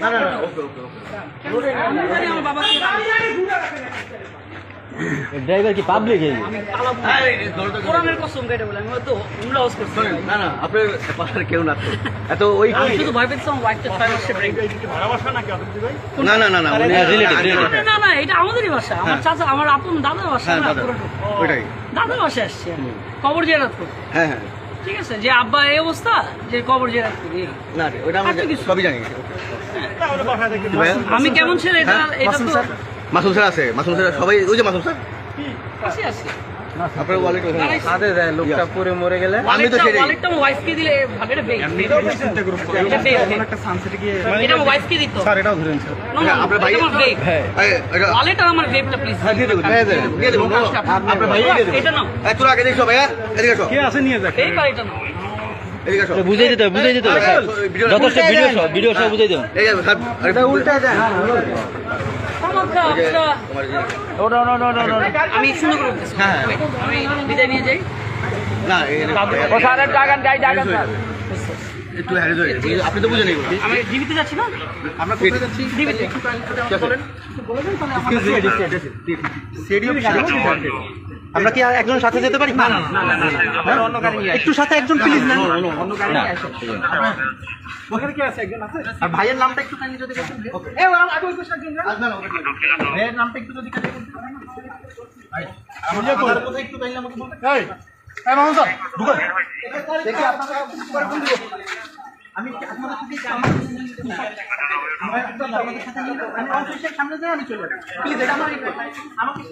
না না না ওকে ওকে ওকে। আমার বাবাকে ড্রাইভার কি পাবলিক এই আরে, এই দরজা খুলে কোরআনের কসম কেটে বলে আমি হয়তো উমরা হাউস করছি। না না আপনার পাশে কেউ না এত ওই আমি শুধু ভয় ছয় মাসে না না হ্যাঁ, এটা আমাদেরই বাসা। আমার চাচা আমার আপন দাদার বাসা হ্যাঁ না ওইটাই। দাদার বাসায় আসছি। আমি কবর জিয়ারাত করতে হ্যাঁ হ্যাঁ। ঠিক আছে? যে আব্বা এই অবস্থা যে কবর যে না রে, ওইটা আমরা সবই জানি? আমি কেমন ছেলে? এটা হ্যাঁ? এটা তো মাসুম স্যার আছে মাসুম স্যার সবাই ওই যে মাসুম স্যার। আছে আসি। আপনার ওয়ালেট হাতে দেয় লোকটা পুরে মরে গেলে। আমি তো সেটাই। ওয়ালেটটা ওয়াইফকে দিলে এটা বেগ। এটা গিয়ে এটা আমার ওয়াইফকে দিত। স্যার এটাও ধরেন হ্যাঁ, আপনার ভাই- আমার বেগ। এই, ওয়ালেট আর আমার বেগটা প্লিজ হ্যাঁ, দিয়ে দেবো, দিয়ে দেবো, দিয়ে দেবো, আপনার ভাই দিয়ে দেবো। এটা নাও। তোরা আগে দেখছ ভাইয়া। এদিকে এসো আসো এই পার এটা নাও। বুঝাই দিতে হবে বুঝাই দিতে হবে। যথেষ্ট ভিডিও বুঝাই দেবেন। আমি সুন্দর করে হ্যাঁ, হ্যাঁ। আমি বিদায় নিয়ে যাই। না, একটু হয়ে গেছে। আপনি তো বুঝে নেই আমি ডিবিতে যাচ্ছি না? আমরা কোথায় যাচ্ছি? ডিবিতে আমরা কি আর একজন সাথে যেতে পারি না না একটু সাথে একজন প্লিজ না কি আছে একজন আছে আর ভাইয়ের নামটা একটু যদি? ভাইয়ের নামটা যদি আমার আমি কি আপনাদের সাথে আমার আমার আমি সামনে যাই আমি চলে যাব প্লিজ এটা আমার আমাকে